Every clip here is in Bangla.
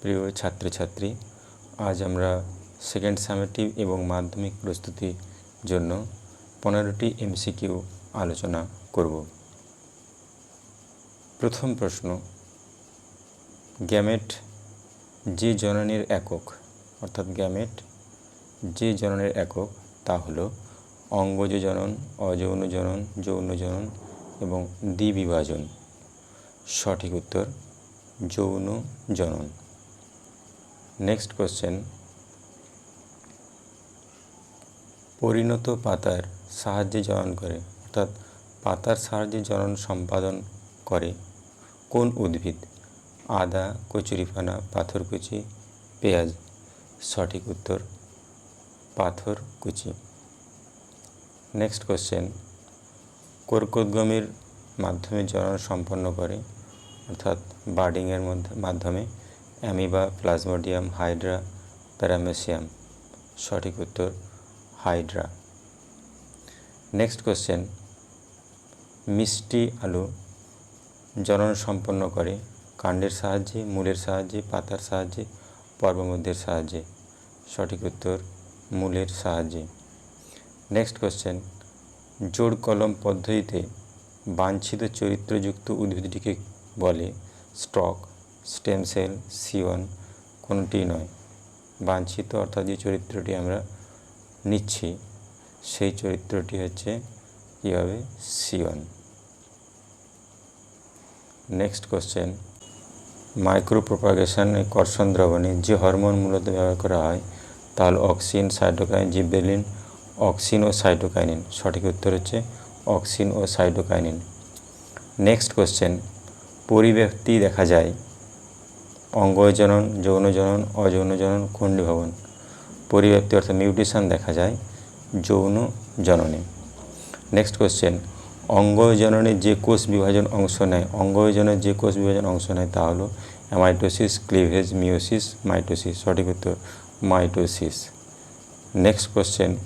প্রিয় ছাত্রছাত্রী, আজ আমরা সেকেন্ড সামেটিভ এবং মাধ্যমিক প্রস্তুতির জন্য পনেরোটি এমসিকিউ আলোচনা করব। প্রথম প্রশ্ন গ্যামেট যে জননের একক, অর্থাৎ গ্যামেট যে জননের একক তা হলো অঙ্গজ জনন অযৌন জনন যৌন জনন এবং দ্বিবিভাজন। সঠিক উত্তর যৌন জনন নেক্সট কোশ্চেন পরিণত পাতার সাহায্যে জনন করে, অর্থাৎ পাতার সাহায্যে জনন সম্পাদন করে কোন উদ্ভিদ? আদা কচুরিপানা পাথরকুচি পেঁয়াজ। সঠিক উত্তর পাথরকুচি নেক্সট কোশ্চেন কর্কোদ্গমের মাধ্যমে জনন সম্পন্ন করে, অর্থাৎ বার্ডিংয়ের মধ্যে মাধ্যমে অ্যামিবা, প্লাজমোডিয়াম, হাইড্রা, প্যারামেসিয়াম। সঠিক উত্তর, হাইড্রা। Next question. মিষ্টি আলু জনন সম্পন্ন করে কাণ্ডের সাহায্যে, মূলের সাহায্যে, পাতার সাহায্যে, পর্বমধ্যের সাহায্যে? সঠিক উত্তর, মূলের সাহায্যে। Next question. জোড় কলম পদ্ধতিতে বাঞ্ছিত চরিত্রযুক্ত উদ্ভিদটিকে বলে স্টক। স্টেম সেল সিওন কোনটি নয়। বাঞ্ছিত অর্থাৎ যে চরিত্রটি আমরা নিচ্ছি, সেই চরিত্রটি হচ্ছে কী হবে? সিওন নেক্সট কোশ্চেন মাইক্রো প্রোপাগেশনে কর্ষণ দ্রবণে যে হরমোন মূলত ব্যবহার করা হয় তা হল অক্সিন সাইটোকাইন জিববেলিন অক্সিন ও সাইটোকাইনিন সঠিক উত্তর হচ্ছে অক্সিন ও সাইটোকাইনিন নেক্সট কোশ্চেন পরিব্যক্তি দেখা যায় অঙ্গজনন যৌন জনন অযৌন জনন খণ্ডীভবন পরিব্যক্তি অর্থাৎ মিউটেশন দেখা যায় যৌন জননে নেক্সট কোশ্চেন অঙ্গজননে যে কোষ বিভাজন অংশ নেয় অঙ্গজনের যে কোষ বিভাজন অংশ নেয় তা হলো অ্যামাইটোসিস ক্লিভেজ মিওসিস মাইটোসিস। সঠিক উত্তর, মাইটোসিস। নেক্সট কোশ্চেন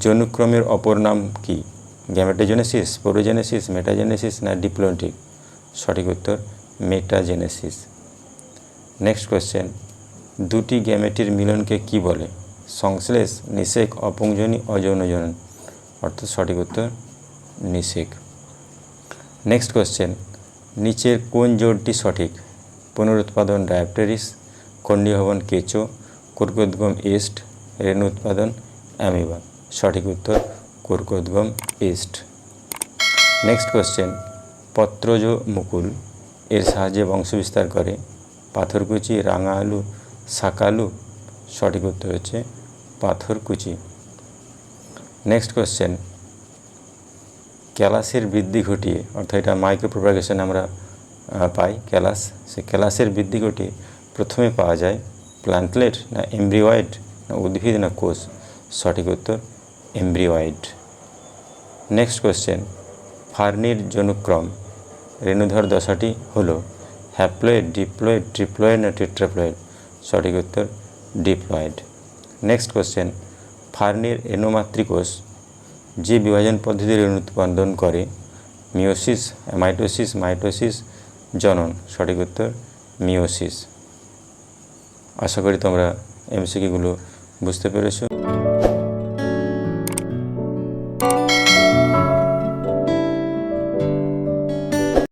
জনুক্রমের অপর নাম কি? গ্যামেটোজেনেসিস পোরোজেনেসিস মেটাজেনেসিস না ডিপ্লোন্টিক সঠিক উত্তর মেটাজেনেসিস নেক্সট কোশ্চেন দুটি গ্যামেটের মিলনকে কি বলে? সংশ্লেষ, নিষেক অপুংজনী অযৌন জনন অর্থাৎ সঠিক উত্তর, নিষেক। নেক্সট কোশ্চেন নিচের কোন জোড়টি সঠিক? পুনরুৎপাদন ডায়াপ্টেরিস খণ্ডীভবন কেঁচো, কর্কোদ্গম ইস্ট রেণু উৎপাদন অ্যামিবা সঠিক উত্তর, কর্কোদ্গম ইস্ট নেক্সট কোশ্চেন পত্রজ মুকুল এর সাহায্যে বংশবিস্তার করে। পাথরকুচি রাঙা আলু শাকালু সঠিক উত্তর হচ্ছে পাথরকুচি। নেক্সট কোশ্চেন ক্যালাসের বৃদ্ধি ঘটিয়ে, অর্থাৎ এটা মাইক্রো প্রোপাগেশন আমরা পাই, ক্যালাস। সে ক্যালাসের বৃদ্ধি ঘটিয়ে প্রথমে পাওয়া যায় প্ল্যান্টলেট না এমব্রিওয়েড না উদ্ভিদ না কোষ? সঠিক উত্তর এমব্রিওয়েড নেক্সট কোশ্চেন ফার্নির জনুক্রম। রেণুধর দশাটি হলো হ্যাপ্লয়েড, ডিপ্লয়েড, ট্রিপ্লয়েড না টেট্রাপ্লয়েড? সঠিক উত্তর, ডিপ্লয়েড। নেক্সট কোশ্চেন ফার্নির এনোমাতৃকোষ যে বিভাজন পদ্ধতির রেণু উৎপাদন করে? মিওসিস মাইটোসিস মাইটোসিস, জনন। সঠিক উত্তর মিওসিস আশা করি তোমরা এমসিকিগুলো বুঝতে পেরেছ।